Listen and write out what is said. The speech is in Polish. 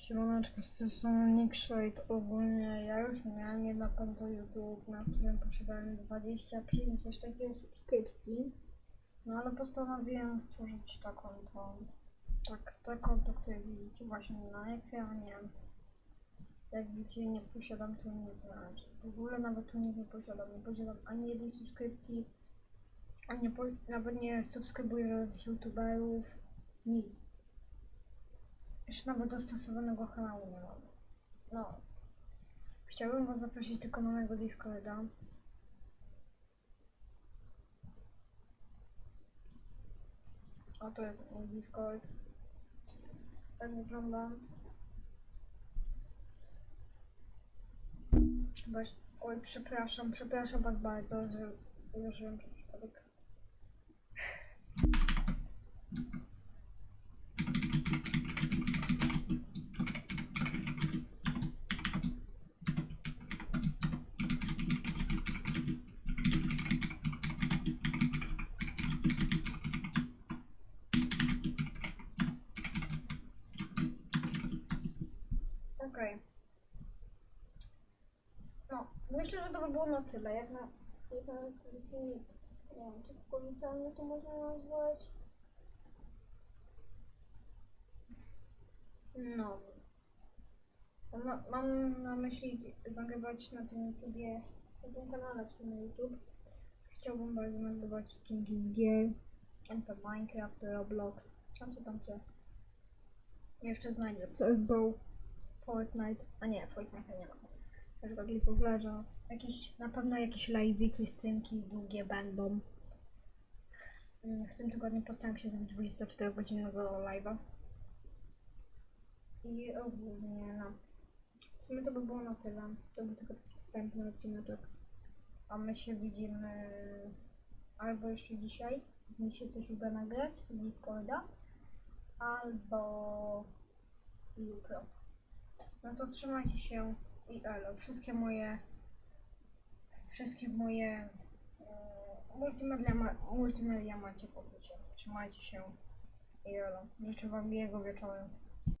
Siemaneczko, z tej strony Nick Shade. Ogólnie ja już miałem jedno konto YouTube, na którym posiadałem 25 coś takiego subskrypcji. No ale postanowiłem stworzyć to konto. Tak, to konto, które widzicie właśnie na ekranie. Jak widzicie, nie posiadam tu nic na razie. W ogóle nawet tu nie posiadam. Nie posiadam ani jednej subskrypcji, ani po, nawet nie subskrybuję żadnych youtuberów. Nic. Jeszcze nawet dostosowanego kanału nie mam. No. Chciałbym was zaprosić tylko na mojego Discorda. O, to jest mój Discord. Tak wygląda. Boś, oj, przepraszam, przepraszam was bardzo, że ułożyłem przez przypadek. Okej. No, myślę, że to by było na tyle. Jak na, ten filmik, nie wiem, czy powitalny to można nazwać. No. Ma, mam na myśli nagrywać na tym YouTubie, na tym kanale w sumie YouTube. Chciałbym bardzo nagrywać odcinki z gier, MP Minecraft, Roblox, a co tam się jeszcze znajdzie. CSGO, Fortnite, a nie, Fortnite nie ma. Na przykład League of Legends. Jakieś, na pewno jakieś live'y, streamki długie będą. Mm, W tym tygodniu postaram się zrobić 24-godzinnego live'a. I ogólnie, no. W sumie to by było na tyle. To był tylko taki wstępny odcineczek. A my się widzimy albo jeszcze dzisiaj, mi się też uda nagrać z Discorda, albo jutro. No to trzymajcie się i elo. Wszystkie moje wszystkie moje e, multimedia, multimedia macie opisie. Trzymajcie się i elo. Życzę wam miłego wieczoru.